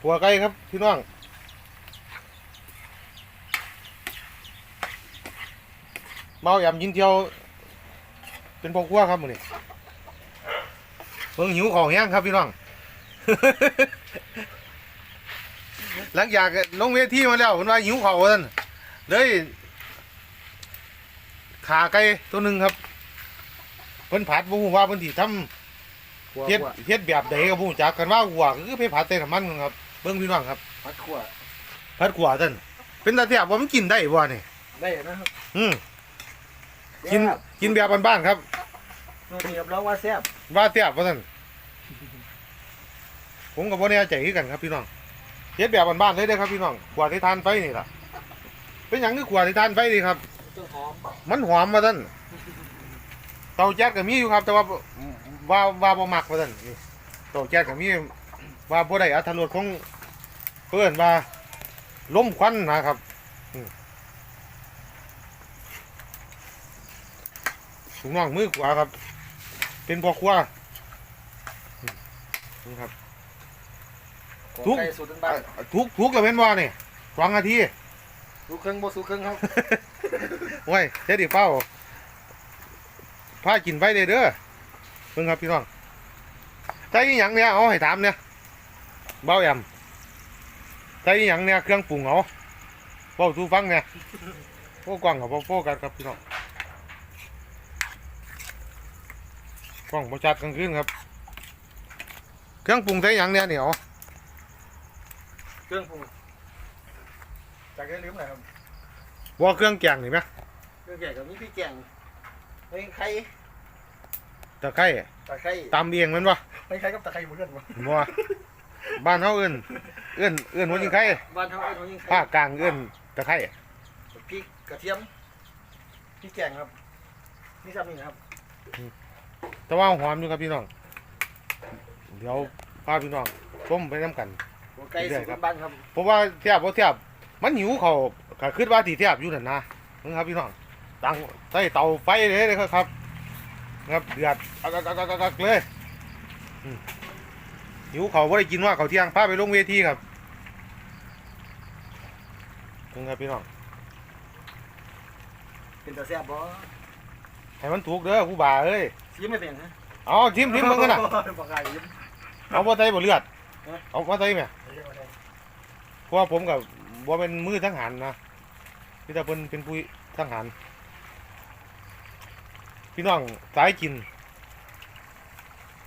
ขัวไก่ครับพี่น้องเมาอยำยินเที่ยว เป็นพวกขัวครับมื้อนี้เบิ่งหิวของแห้งครับพี่น้อง หลังจากลงเวทีมาแล้วเพิ่นว่าหิวข้าวว่านเลยขาไก่ตัวหนึ่งครับเพิ่นผัดบ่ฮู้ว่าเพิ่นสิทำเฮ็ดเฮ็ดแบบใดก็บ่รู้จักกันว่าหัวคือไปผัดใส่น้ำมันครับ บิ่งพี่น้องครับพัดขัวผัดขัวซั่นเป็นตาแซ่บบ่มันกินได้บ่นี่ได้นะครับอืมกินกินแบบบ้านๆครับแซ่บนี่รับรองว่าแซ่บว่าแซ่บว่าซั่นผมก็บ่แน่ใจคือกันครับพี่น้องเฮ็ดแบบบ้านๆเลยเด้อครับพี่น้องขัวที่ทานไฟนี่ล่ะ เป็นหยังคือขัวที่ทานไฟนี่ครับต้นหอมมันหอมมาท่านเตาแก๊สก็มีอยู่ครับ แต่ว่าว่าว่าบ่มักมาท่านนี่เตาแก๊สก็มีว่าบ่ได้อรรถรสของ เพื่อนว่าล้มควันนะครับอืมถุงน่องมือขวาครับ เป็นพ่อครัวอืมนี่ครับทุกไก่สูตรบ้านทุกทุกแล้วเป็นว่านี่สองนาทีๆสูตรครึ่งบ่สูตรครึ่งครับโอ้ยเด็ดอีเป้าพากินไปเลยเด้อเพิ่งครับพี่น้องใจอหยังเนี่ยเอาให้ถามเนี่ยเบ้าแอม ใจอหยังเนี่ยเครื่องปรุงเอาเบ้าทูฟังเนี่ยโอ้กว้างกับโฟกัสครับพี่น้องกล้องประชัดกลางคืนครับ เครื่องปรุงใจอหยังเนี่ยนี่เอาเครื่องปรุงจากได้ลืมหน่อยครับว่าเครื่องแกงนี่ไหมเครื่องแกงกับมีพริกแกงไม่ไข่ตะไคร้ตะไคร้ตำเองแมันวะไม่ไข่กับตะไคร้เหมือนกันวะบ่ว่าบ้านเฮาเอิ้น เอิ้นเอิ้นว่ายิงไข่บ้านเฮาเอ้ยมันยิงไข่ภาคกลางเอิ้นตะไคร้พริกกระเทียมพริกแกงครับนี่ซ้ำนี่นะครับแต่ว่าหอมอยู่ครับพี่น้อง เดี๋ยวพาพี่น้องชมไปน้ำกัน หัวไก่เรื่สูอยๆครับ ตรบ้านๆครับเพราะว่าเทียบบ่เทียบมันหิวเขาวก็คิดว่าสิเทียบอยู่นั่นนะมึงครับพี่น้องตั้งใส่เตาไฟเลยเลยครับครับเดือดอักๆๆๆๆเลยอืมหิวเขาวบ่ได้กินว่าเขาวเที่ยงพาไปลงเวทีครับ มึงครับพี่น้องเป็นตาแซ่บบ่ให้มันถูกเด้อผู้บ่าเอ้ยซีไม่เป็นนะเอาทิมทิมมึงกันน่ะปากกายิ้มเอาบ่ใส่บ่เลือดฮะเอาบ่ใส่แม่เพราะว่าผมกับบ่เป็นมือทั้งหันนะพี่ตาเพิ่นเป็นผู้ทั้งหันพี่น้องสายกิน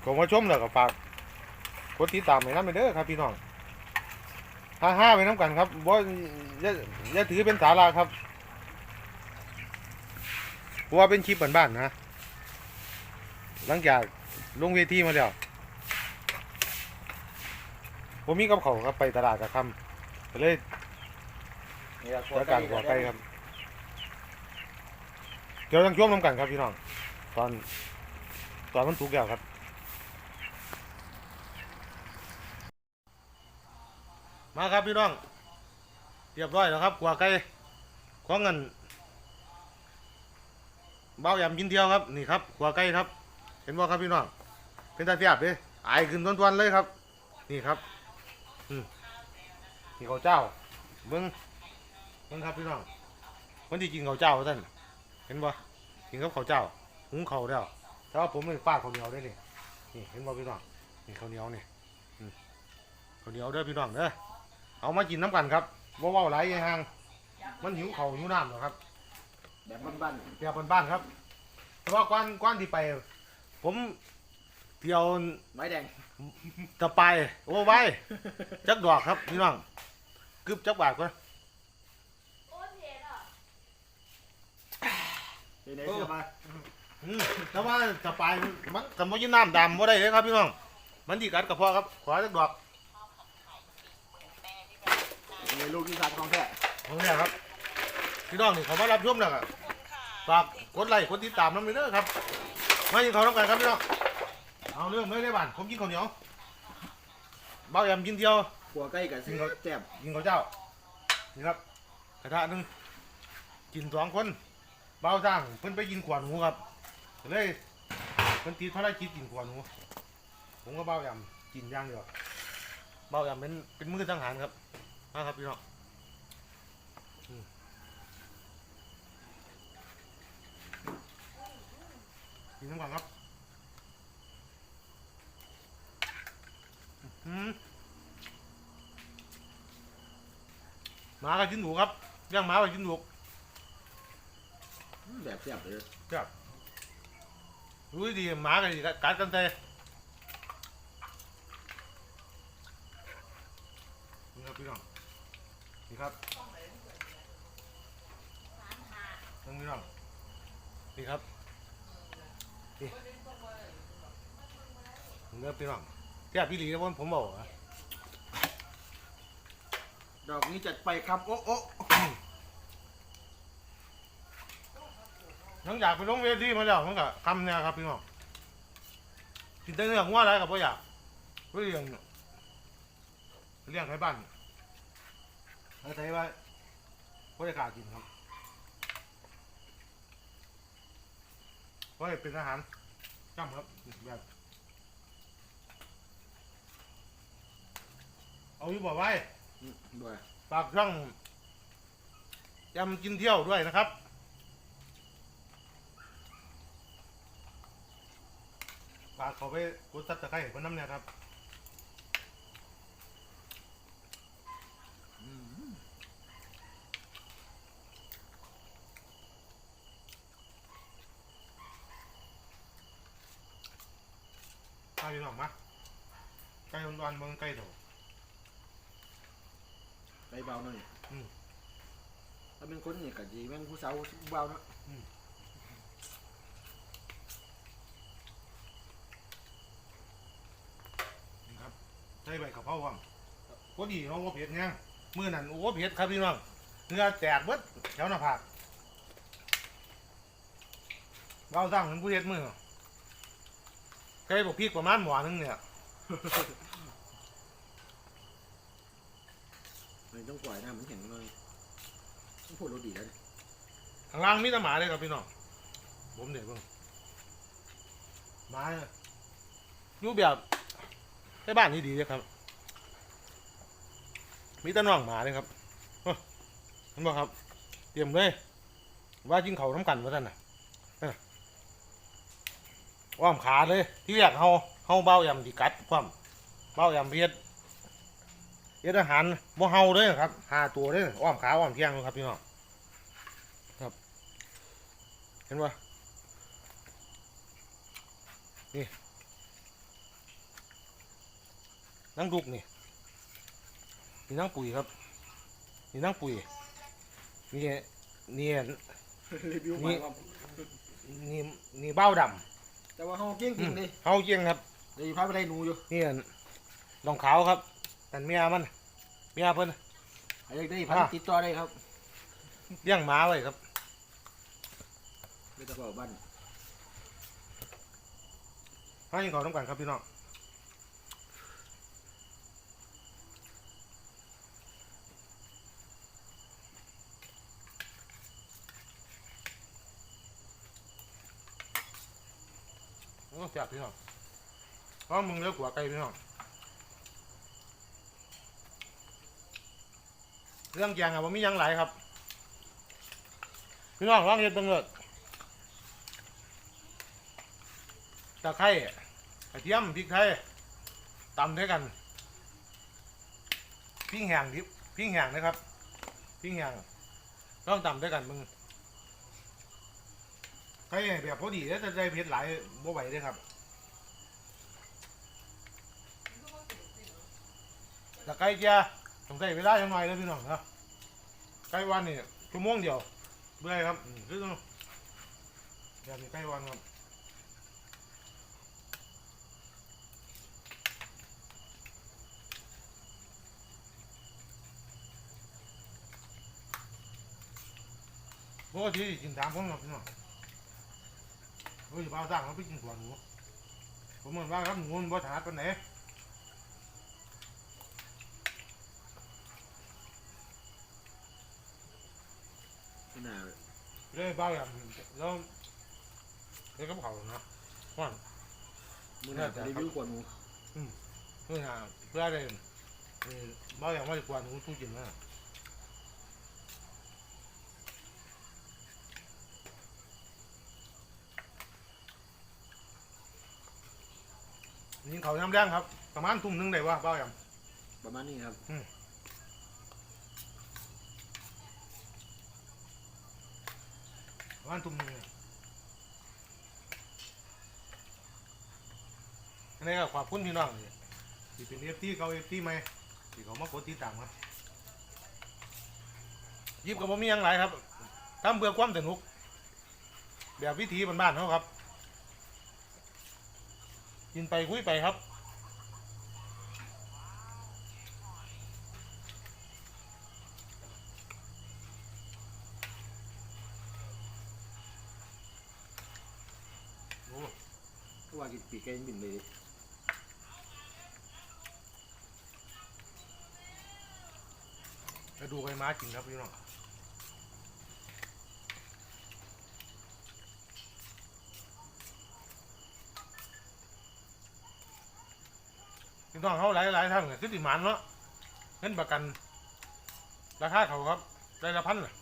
ก็มาชมแล้วก็ฝากกดติดตามให้นำเด้อครับพี่น้อง ฮ่าๆไปน้ำกันครับบ่อย่าอย่าถือเป็นสาระครับเพราะว่าเป็นคลิปบ้านๆนะ หลังจากลงเวทีมาแล้วผมมีกับเขาครับไปตลาดกับคำก็เลยรับจัดการหัวไก่ครับ เดี๋ยวต้องช่วงน้ำกันครับพี่น้อง ตอนตอนมันถูกแล้วครับ มาครับพี่น้องเรียบร้อยแล้วครับหัวไก่ของเงินเบาแยมกินเที่ยวครับนี่ครับหัวไก่ครับ เห็นบ่ครับพี่น้องเป็นตาเสียบเลยอายขึ้นทวนๆเลยครับ นี่ครับอืมนี่ข้าวเจ้าเบิ้งเบิ้งครับพี่น้องมันที่กินข้าวเจ้าท่านเห็นบ่กินกับข้าวเจ้าหุงข้าวแล้วแต่ว่าผมไม่ฟาดข้าวเหนียวได้นี่นี่เห็นบ่พี่น้องนี่ข้าวเหนียวนี่ข้าวเหนียวเด้อพี่น้องเด้อ เอามากินน้ำกันครับว่าว่าหลายอยางห่าง มันหิวข้าวหิวน้ำเหรอครับแบบบ้านเที่ยวบ้านๆครับ แต่ว่าก้อนก้อนที่ไป ผมเที่ยวๆไม้แดงตะไป โอ้ไว้จักดอกครับพี่น้องกึบจักบาทก็เดี๋ยวๆเสื้อมาอืมแต่ว่าตะไปมันสมมติน้ำดำบ่ได้เลยครับพี่น้องมันดีกัดกระเพาะครับ ขอจักดอก ในลูกที่สานของแท้ของเนี่ยครับ พี่น้องนี่เขามารับชมแล้วก็ฝากกดไลค์กดติดตามน้ำไปเด้อครับมากินข้าวน้ำกันครับพี่น้องเอาเรื่องไม่ได้บ้านผมกินข้าวเหนียวเบาแยมกินเที่ยวหัวไก่กับซิงแซ่บกินข้าวเจ้านี่ครับกระทะหนึงกินสองคนเบาสร้างเพิ่นไปกินขวานหมูครับก็เลยเพิ่นตีภารกิจกินขวานหมูผมก็เบายำกินอย่างเดียวเบาอย่างเป็นเป็นมือสังหารครับ มาครับพี่น้องอืมกินน้ำก่อนครับอืมหมาก็กินหนูครับย่างหมาก็กินหนูแบบเสียบเลยครับรู้ดีหมาก็ดีกัดกันแต่นี่ครับพี่น้อง นี่ครับนั่งพี่น้องนี่ครับนี่นี่ครับพี่น้องแค่พี่หลีนะผมผมบอกอะดอกนี้จัดไปครับโอ้โอ้หลังจากไปลงเวทีมาแล้วมันก็คำเนี่ยครับพี่น้องกินแต่เนื้องัวอะไรกับพ่อยากเพื่อเลี้ยงเลี้ยงไทยบ้าน ไทยว่าพ่อยากล้ากินครับพ่อยเป็นทหารจำครับแบบเอาอยู่บอกไว้ด้วยฝากช่องยำกินเที่ยวด้วยนะครับ ฝากเขาไปกดซับสไครต์คนน้ำเนี่ยครับ อืม มาพี่น้องมาไก่ร้อนๆเมืองไก่เถอะไปเบาหน่อยอืมถ้าเป็นคนนี่ก็ดีแม่งผู้สาวเบาเนาะนี่ครับใส่ใบกะเพราว่างก็ดีเนาะว่าเผ็ดแห้งมื้อนั้นโอ้เผ็ดครับพี่น้องเนื้อแตกเบิดแถวหน้าผากเราสร้างเหมือนผู้เฮ็ดมือ ไก่บอกพริกประมาณหม้อหนึงเนี่ยมันต้องปล่อยหน้ามันเห็นหน่อยต้องพูดรสดีแล้วข้างล่างมีแต่หมาเลยครับพี่น้องผมเด็กเบิ่งหมาเนี่ยอยู่แบบในบ้านนี่ดีเลยครับ มีแต่น้องหมาเลยครับเฮ้ยเห็นบ่ครับ เตรียมเลย ว่าจิ้งเขาน้ำกันว่าท่านน่ะเอ้อ อ้อมขาเลย ที่แรกเฮาเฮาเบ้ายำดีกัดความเบ้ายำเพียดเฮ็ดอาหารบ่เฮาเลยครับห้าตัวเลยอ้อมขาอ้อมเที่ยงเลยครับพี่น้องเห็นปะนี่นั่งดุกนี่นี่นั่งปุ๋ยครับ นี่นั่งปุ๋ยนี่นี่รีวิวนี่มาครับนี่นี่เบ้าด แต่ว่าเฮาเก่งำจริงเลยเฮาเจียงครับเดี๋ยวพาไปได้หนูอยู่นี่รองขาวครับแต่เมียมันเมียเพิ่น ใครอยากได้พันอะ ติดต่อได้ครับเลี้ยงหมาไว้ครับไม่ต้องบอกบ้านให้ยิงเขาต้องกันครับพี่น้อง อ้แซ่บพี่น้องเพราะมึงเลือกหัวไก่พี่น้องเรื่องแกงอะผมมียังหลายครับ พี่น้องลองเห็ดเบังเกิดตะไคร้กระเทียมพริกไทยตำด้วยกันพริกแห้งดิบพริกแห้งนะครับพริกแห้งต้องตำด้วยกันมึง ไข่แบบพอดีแล้วจะใจเผ็ดหลายบ่ไหวเลยครับแต่ไก่เจียต้องใช้เวลาจังหน่อยเลยพี่น้องนะไก่วันนี่ชั่วโมงเดียวเบื่อครับอืมคือต้องแบบนี้ไก่วันครับปกติกินสามคนครับพี่น้อง เฮ้ยบ้าสร้างเขาไปกินสวนหนูผมเหมือนว่าครับหนูมันบ่ถนัดปานไหนไม่น่าเลยบ้าอย่างแล้วเลยก็เขาเนาะว่านมือหน้าจะรีวิวกว่าหนูเพื่อหาเพื่ออะไรนี่บ่อย่างว่าดีกว่าหนูตู้กินนะ นี่เขายำแรงครับ ประมาณทุ่มหนึงได้ว่าเบ้าอย่างประมาณนี้ครับประมาณทุ่มหนึงเนี่ยอันนี้ก็ขอบคุณพี่น้องเลยที่เป็นเอฟซีเขาเอฟซีไหมที่เขามากดติดตามครับยิบกับผมมีหยังไรครับทำเพื่อความสนุก แบบวิธีบ้านๆเขาครับ กินไปคุยไปครับ โอ้เพราะว่ากินปีกไก่บินเลยดิกระดูกไอ้ม้ากินครับพี่น้อง พี่น้องเขาหลายหลายๆท่านก็คือติหมันเนาะเงินประกัน ราคาเขาครับได้ละพันเลย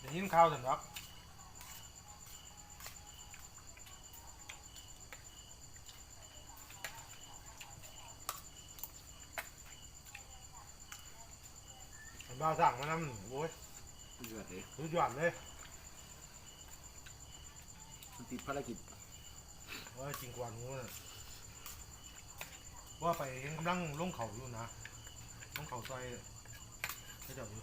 อย่างนี้ข้าวถึงครับบ้าสั่งมานำโอ้ยเลือดเลยสุดยอดเลยมันติดภารกิจ ว่าจริงกว่านู้นว่าไปเห็นกำลังลงเขาอยู่นะลงเขาซอยให้เจ้าอยู่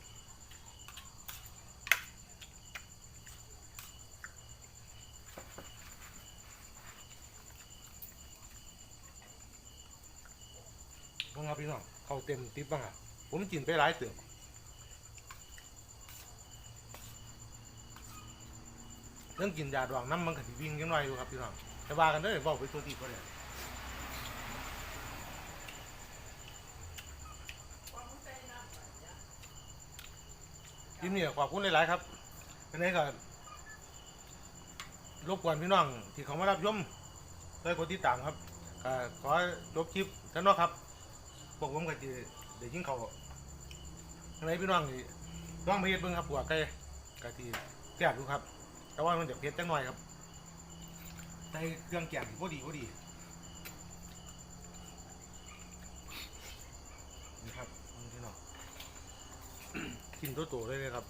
ลงครับพี่น้องเขาเต็มติ๊บบ้างอะผมกินไปหลายเตือบเรื่องกินยาดองน้ำมันก็สิวิ่งยังไงอยู่ครับพี่น้อง จะว่ากันเด้อบอกไปตัวตีก็ได้ทีนี้ขอบคุณหลาย ๆ ครับอันนี้ก็รบกวนพี่น้องที่เขามารับชมด้วยกดติดตามครับขอลบคลิปกันเนาะครับพวกผมก็จะเดี๋ยวยิ่งเขาอะไรพี่น้องนี่ต้องไปเฮ็ดเบิ่งครับปัวไก่กะทิแซ่บดูครับ แต่ว่ามันจะเผ็ดจังหน่อยครับ ใส่เครื่องแกงพอดีพอดีนี่ครับนี่พี่น้องกินตัวโตเลยเลยครับ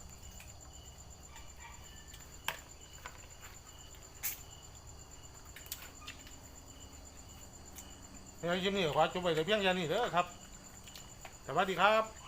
ยังยิ้มนี่ขอจบไปแต่เพียงแค่นี้เด้อครับ สวัสดีครับ